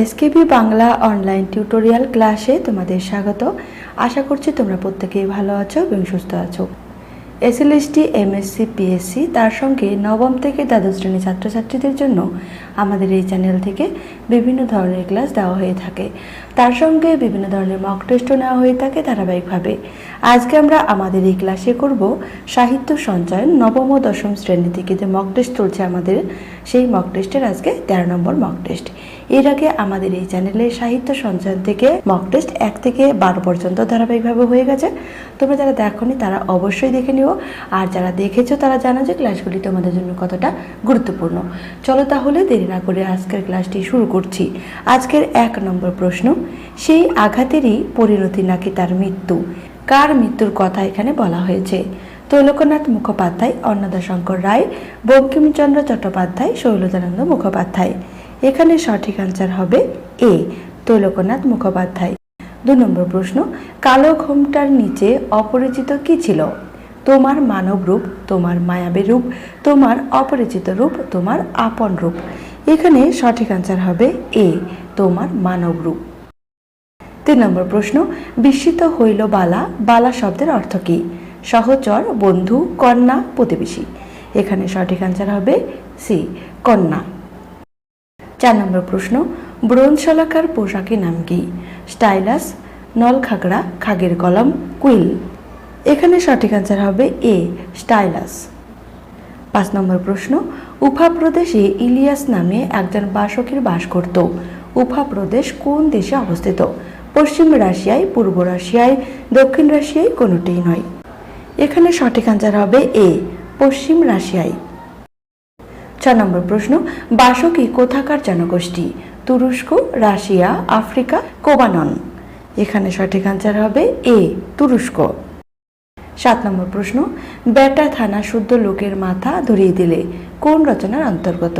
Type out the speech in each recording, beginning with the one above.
SKB Bangla online tutorial ক্লাসে তোমাদের স্বাগত। আশা করছি তোমরা প্রত্যেকেই ভালো আছো এবং সুস্থ আছো। এসএলএসটি এমএসসি পিএসসি তার সঙ্গে নবম থেকে দ্বাদশ শ্রেণির ছাত্রছাত্রীদের জন্য আমাদের এই চ্যানেল থেকে বিভিন্ন ধরনের ক্লাস দেওয়া হয়ে থাকে। তার সঙ্গে বিভিন্ন ধরনের মক টেস্টও নেওয়া হয়ে থাকে ধারাবাহিকভাবে। আজকে আমরা আমাদের এই ক্লাসে করব সাহিত্য সঞ্চয়ন, নবম ও দশম শ্রেণি থেকে যে মক টেস্ট চলছে আমাদের, সেই মক টেস্টের আজকে তেরো নম্বর মক টেস্ট এর আগে আমাদের এই চ্যানেলে সাহিত্য সঞ্চয়ন থেকে মক টেস্ট এক থেকে বারো পর্যন্ত ধারাবাহিকভাবে হয়ে গেছে। তোমরা যারা দেখোনি, তারা অবশ্যই দেখে নিও। আর যারা দেখেছ, তারা জানো যে ক্লাসগুলি তোমাদের জন্য কতটা গুরুত্বপূর্ণ। চলো তাহলে দেরি না করে আজকের ক্লাসটি শুরু করছি। আজকের এক নম্বর প্রশ্ন, সেই আঘাতেরই পরিণতি নাকি তার মৃত্যু? কার মৃত্যুর কথা এখানে বলা হয়েছে? তৈলকনাথ মুখোপাধ্যায়, অন্নদাশঙ্কর রায়, বঙ্কিমচন্দ্র চট্টোপাধ্যায়, শৈলজানন্দ মুখোপাধ্যায়। এখানে সঠিক আনসার হবে এ তৈলকনাথ মুখোপাধ্যায়। দু নম্বর প্রশ্ন, কালো ঘোমটার নিচে অপরিচিত কি ছিল? তোমার মানব রূপ, তোমার মায়াবী রূপ, তোমার অপরিচিত রূপ, তোমার আপন রূপ। এখানে সঠিক আনসার হবে এ তোমার মানব রূপ। তিন নম্বর প্রশ্ন, বিস্মিত হইল বালা বালা শব্দের অর্থ কী? সহচর, বন্ধু, কন্যা, প্রতিবেশী। এখানে সঠিক আনসার হবে সি কন্যা। চার নম্বর প্রশ্ন, ব্রোঞ্জ শলাকার পোশাকের নাম কি? স্টাইলাস, নলখাগড়া, খাগের কলম, কুইল। এখানে সঠিক আনসার হবে এ স্টাইলাস। পাঁচ নম্বর প্রশ্ন, উফা প্রদেশে ইলিয়াস নামে একজন বাসকের বাস করত। উফা প্রদেশ কোন দেশে অবস্থিত? পশ্চিম রাশিয়ায়, পূর্ব রাশিয়ায়, দক্ষিণ রাশিয়ায় কোনোটিই নয়। এখানে সঠিক আনসার হবে এ পশ্চিম রাশিয়ায়। ছ নম্বর প্রশ্ন, বাসকী কোথাকার জনগোষ্ঠী? তুরস্ক, রাশিয়া, আফ্রিকা, কোবানন। এখানে সঠিক আনসার হবে এ, তুরস্ক। সাত নম্বর প্রশ্ন, বেটা থানা শুদ্ধ লোকের মাথা ধরিয়ে দিলে কোন রচনার অন্তর্গত?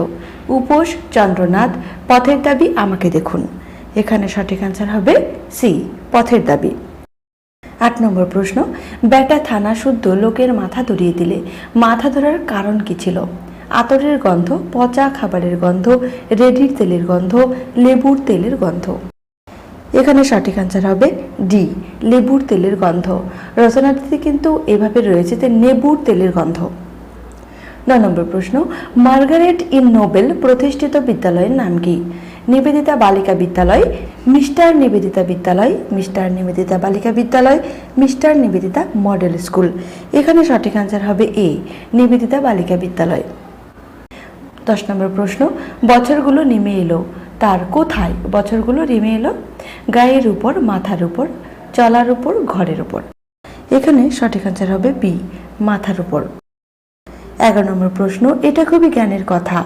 উপোস, চন্দ্রনাথ, পথের দাবি আমাকে দেখুন। এখানে সঠিক আনসার হবে সি, পথের দাবি। আট নম্বর প্রশ্ন, বেটা থানা শুদ্ধ লোকের মাথা ধরিয়ে দিলে মাথা ধরার কারণ কি ছিল? আতরের গন্ধ, পচা খাবারের গন্ধ, রেডির তেলের গন্ধ, লেবুর তেলের গন্ধ। এখানে সঠিক আনসার হবে ডি লেবুর তেলের গন্ধ। রচনাটিতে কিন্তু এভাবে রয়েছে যে নেবুর তেলের গন্ধ। নয় নম্বর প্রশ্ন, মার্গারেট ইন নোবেল প্রতিষ্ঠিত বিদ্যালয়ের নাম কি? নিবেদিতা বালিকা বিদ্যালয়, মিস্টার নিবেদিতা বিদ্যালয়, মিস্টার নিবেদিতা বালিকা বিদ্যালয়, মিস্টার নিবেদিতা মডেল স্কুল। এখানে সঠিক আনসার হবে এ নিবেদিতা বালিকা বিদ্যালয়। দশ নম্বর প্রশ্ন, বছরগুলো নেমে এলো। তার কোথায় বছরগুলো নেমে এলো? গায়ের উপর, মাথার উপর, চলার উপর, ঘরের উপর। এখানে সঠিক আনসার হবে বি মাথার উপর। এগারো নম্বর প্রশ্ন, এটা খুবই জ্ঞানের কথা।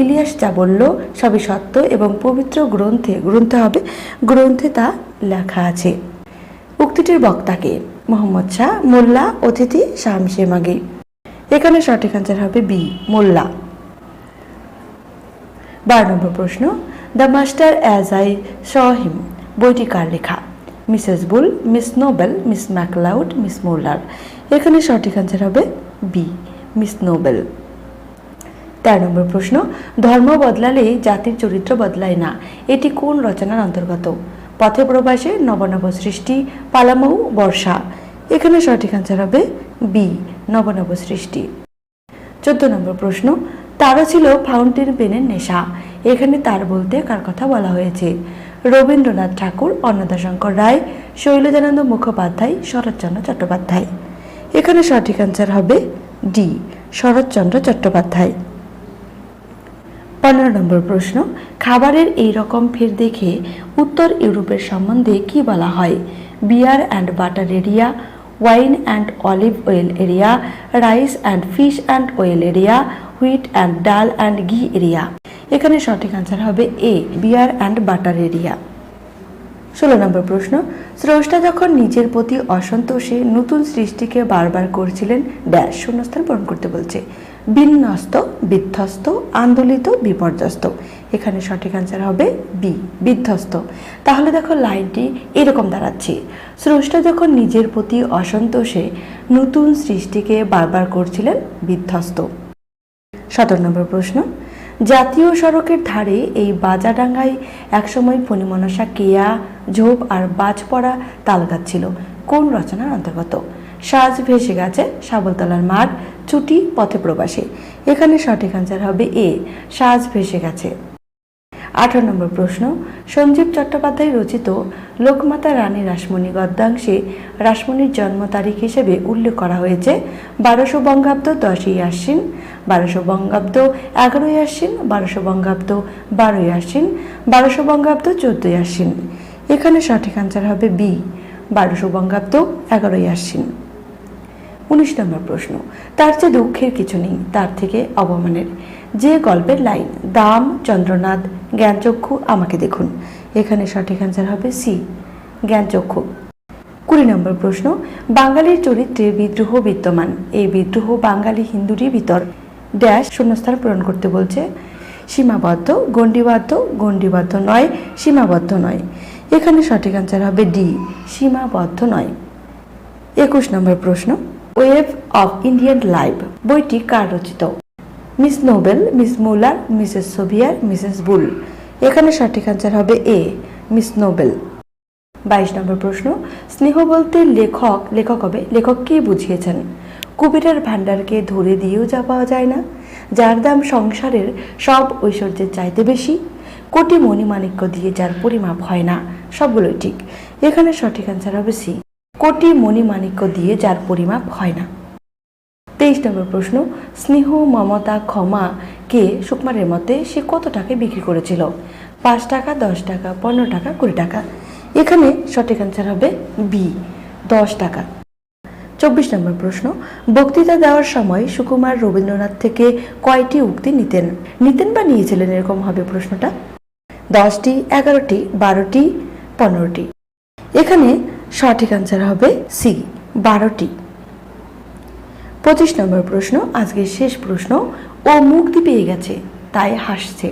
ইলিয়াস যা বলল, সবই সত্য এবং পবিত্র গ্রন্থে গ্রন্থে হবে, গ্রন্থে তা লেখা আছে। উক্তিটির বক্তাকে, মোহাম্মদ শাহ মোল্লা, অতিথি শামসে মাগে। এখানে সঠিক আনসার হবে বি মোল্লা। বারো নম্বর প্রশ্ন the master as I saw him বইটি কার লেখা? Mrs Bull, Miss Noble, Miss McLeod, Miss Muller. এখানে সঠিক আনসার হবে বি মিস নোবেল। তেরো নম্বর প্রশ্ন, ধর্ম বদলালে জাতির চরিত্র বদলায় না। এটি কোন রচনার অন্তর্গত? পথে প্রবাসে, নবনব সৃষ্টি, পালামৌ, বর্ষা। এখানে সঠিক আনসার হবে বি নবনব সৃষ্টি। চোদ্দ নম্বর প্রশ্ন তারও ছিল ফাউন্টেন পেনের নেশা। এখানে তার বলতে কার কথা বলা হয়েছে? রবীন্দ্রনাথ ঠাকুর, অন্নদাশঙ্কর রায়, শৈলজানন্দ মুখোপাধ্যায়, শরৎচন্দ্র চট্টোপাধ্যায়। এখানে সঠিক আনসার হবে ডি শরৎচন্দ্র চট্টোপাধ্যায়। পনেরো নম্বর প্রশ্ন, খাবারের এই রকম ফের দেখে উত্তর ইউরোপের সম্বন্ধে কি বলা হয়? Beer and butter area, wine and olive oil area, rice and fish and oil area wheat and dal and ghee area এখানে সঠিক আনসার হবে A beer and butter area ষোলো নম্বর প্রশ্ন, স্রষ্টা যখন নিজের প্রতি অসন্তোষে নতুন সৃষ্টিকে বারবার করছিলেন ড্যাশ শূন্যস্থান পূরণ করতে বলছে। বিন্যস্ত, বিধ্বস্ত, আন্দোলিত, বিপর্যস্ত। এখানে সঠিক আনসার হবে বি বিধ্বস্ত। তাহলে দেখো লাইনটি এরকম দাঁড়াচ্ছে। স্রষ্টা যখন নিজের প্রতি অসন্তোষে নতুন সৃষ্টিকে বারবার করছিলেন, বিধ্বস্ত। সতেরো নম্বর প্রশ্ন। জাতীয় সড়কের ধারে এই বাজাডাঙ্গায় একসময় ফণিমনসা কেয়া, ঝোপ আর বাজ পড়া তালগাছ ছিল। কোন রচনার অন্তর্গত? সাজ ভেসে গেছে সাবলতলার মাঠ ছুটি পথে প্রবাসী। এখানে সঠিক আনসার হবে এ, সাজ ভেসে গেছে। আঠারো নম্বর প্রশ্ন, সঞ্জীব চট্টোপাধ্যায় রচিত লোকমাতা রানী রাসমণি গদ্যাংশে রাসমণির জন্ম তারিখ হিসেবে উল্লেখ করা হয়েছে। বারোশো বঙ্গাব্দ দশই আশ্বিন, বারোশো বঙ্গাব্দ এগারোই আশ্বিন, বারোশো বঙ্গাব্দ বারোই আশ্বিন, বারোশো বঙ্গাব্দ চোদ্দই আশ্বিন। এখানে সঠিক আনসার হবে বি বারোশো বঙ্গাব্দ এগারোই আশ্বিন। উনিশ নম্বর প্রশ্ন, তার চেয়ে দুঃখের কিছু নেই, তার থেকে অবমানের। যে গল্পের লাইন, দাম, চন্দ্রনাথ, জ্ঞানচক্ষু, আমাকে দেখুন। এখানে সঠিক অ্যান্সার হবে সি, জ্ঞানচক্ষু। কুড়ি নম্বর প্রশ্ন, বাঙালির চরিত্রে বিদ্রোহ বিদ্যমান। এই বিদ্রোহ বাঙালি হিন্দুরই ভিতর। ড্যাশ শূন্যস্থান পূরণ করতে বলছে, সীমাবদ্ধ, গণ্ডিবদ্ধ গণ্ডিবদ্ধ নয়, সীমাবদ্ধ নয়। এখানে সঠিক অ্যান্সার হবে ডি, সীমাবদ্ধ নয়। একুশ নম্বর প্রশ্ন ওয়েভ অফ ইন্ডিয়ান লাইফ বইটি কার রচিত? Miss Noble Miss Muller Mrs Sevier Mrs Bull এখানে সঠিক আনসার হবে এ মিস নোবেল বাইশ নম্বর প্রশ্ন, স্নেহ বলতে লেখক লেখক হবে, লেখক কি বুঝিয়েছেন? কুবেরের ভাণ্ডারকে ধরে দিয়েও যা পাওয়া যায় না। যার দাম সংসারের সব ঐশ্বর্যের চাইতে বেশি। কোটি মণিমাণিক্য দিয়ে যার পরিমাপ হয় না। সবগুলোই ঠিক। এখানে সঠিক আনসার হবে সি কোটি মণিমাণিক্য দিয়ে যার পরিমাপ হয় না। তেইশ নম্বর প্রশ্ন, স্নেহ, মমতা, ক্ষমা, কে, সুকুমারের মতে সে কত টাকায় বিক্রি করেছিল? পাঁচ টাকা, দশ টাকা, পনেরো টাকা, কুড়ি টাকা। এখানে সঠিক অ্যান্সার হবে বি দশ টাকা। চব্বিশ নম্বর প্রশ্ন, বক্তৃতা দেওয়ার সময় সুকুমার রবীন্দ্রনাথ থেকে কয়টি উক্তি নিতেন? নিতেন বা নিয়েছিলেন এরকম হবে প্রশ্নটা। দশটি, এগারোটি, বারোটি, পনেরোটি। এখানে সঠিক অ্যান্সার হবে সি বারোটি। পঁচিশ নম্বর প্রশ্ন, আজকের শেষ প্রশ্ন, ও মুক্তি পেয়ে গেছে, তাই হাসছে।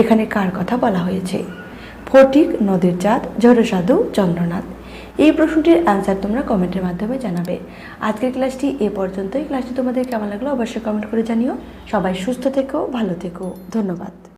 এখানে কার কথা বলা হয়েছে? ফটিক, নদীর চাঁদ, জড়সাধু, চন্দ্রনাথ। এই প্রশ্নটির অ্যান্সার তোমরা কমেন্টের মাধ্যমে জানাবে। আজকের ক্লাসটি এ পর্যন্তই। ক্লাসটি তোমাদের কেমন লাগল অবশ্যই কমেন্ট করে জানিও। সবাই সুস্থ থেকো, ভালো থেকো। ধন্যবাদ।